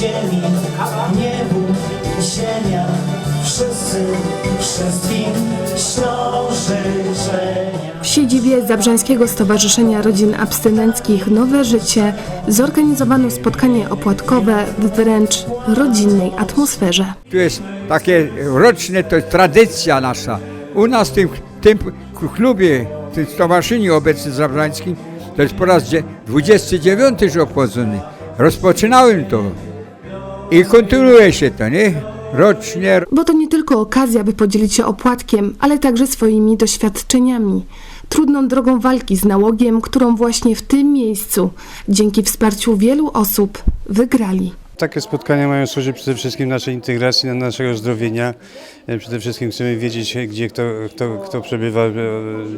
ziemi, nie Bóg, ziemia, wszyscy, wszystkim ślą życzenia. W siedzibie Zabrzańskiego Stowarzyszenia Rodzin Abstynenckich Nowe Życie zorganizowano spotkanie opłatkowe w wręcz rodzinnej atmosferze. Tu jest takie roczne, to jest tradycja nasza. U nas w tym, tym klubie, w tym stowarzyszeniu obecnym zabrańskim, to jest po raz dzie- 29 już obchodzony. Rozpoczynałem to i kontynuuje się to, nie? Rocznie, Bo to nie tylko okazja, by podzielić się opłatkiem, ale także swoimi doświadczeniami. Trudną drogą walki z nałogiem, którą właśnie w tym miejscu, dzięki wsparciu wielu osób, wygrali. Takie spotkania mają służyć przede wszystkim naszej integracji, na naszego zdrowienia. E, Przede wszystkim chcemy wiedzieć, gdzie kto, kto, kto przebywa. E,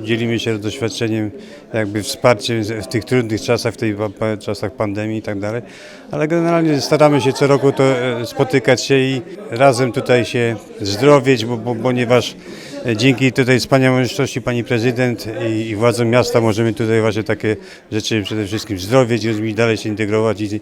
Dzielimy się doświadczeniem, jakby wsparciem w tych trudnych czasach, w tych czasach pandemii i tak dalej. Ale generalnie staramy się co roku to e, spotykać się i razem tutaj się zdrowieć, bo, bo, ponieważ dzięki tutaj wspaniałości pani prezydent i, i władzom miasta możemy tutaj właśnie takie rzeczy przede wszystkim zdrowieć, ludźmi dalej się integrować i,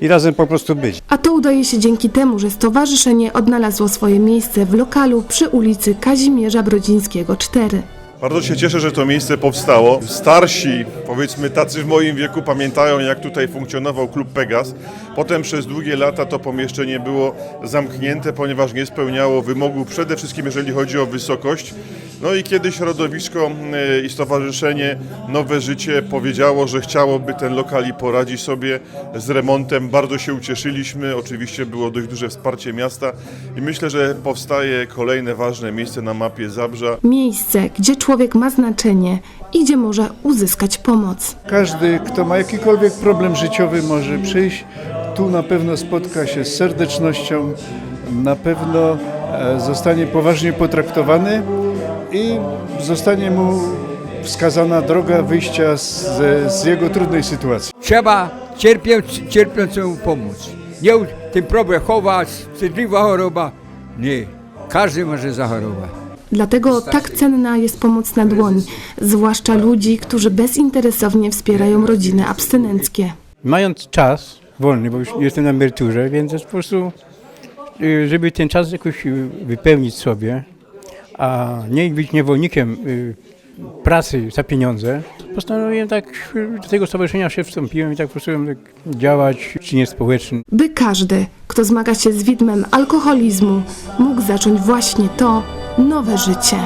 i razem po prostu być. A to udaje się dzięki temu, że stowarzyszenie odnalazło swoje miejsce w lokalu przy ulicy Kazimierza Brodzińskiego 4. Bardzo się cieszę, że to miejsce powstało. Starsi, powiedzmy tacy w moim wieku, pamiętają jak tutaj funkcjonował klub Pegas. Potem przez długie lata to pomieszczenie było zamknięte, ponieważ nie spełniało wymogów, przede wszystkim jeżeli chodzi o wysokość. No i kiedy środowisko e, i stowarzyszenie Nowe Życie powiedziało, że chciałoby ten lokal poradzić sobie z remontem, bardzo się ucieszyliśmy. Oczywiście było dość duże wsparcie miasta i myślę, że powstaje kolejne ważne miejsce na mapie Zabrza. Miejsce, gdzie człowiek ma znaczenie i gdzie może uzyskać pomoc. Każdy, kto ma jakikolwiek problem życiowy, może przyjść. Tu na pewno spotka się z serdecznością, na pewno e, zostanie poważnie potraktowany i zostanie mu wskazana droga wyjścia z, z jego trudnej sytuacji. trzeba cierpiąc, cierpiącemu pomóc. Nie ten problem chować, wstydliwa choroba. Nie, każdy może zachorować. Dlatego tak cenna jest pomoc na dłoń, zwłaszcza ludzi, którzy bezinteresownie wspierają rodziny abstynenckie. mając czas wolny, bo już jestem na emeryturze, więc jest po prostu, y, żeby ten czas jakoś y, wypełnić sobie, a nie być niewolnikiem y, pracy za pieniądze, postanowiłem tak do tego stowarzyszenia się wstąpiłem i tak po prostu tak działać w czynie społecznym. By każdy, kto zmaga się z widmem alkoholizmu, mógł zacząć właśnie to nowe życie.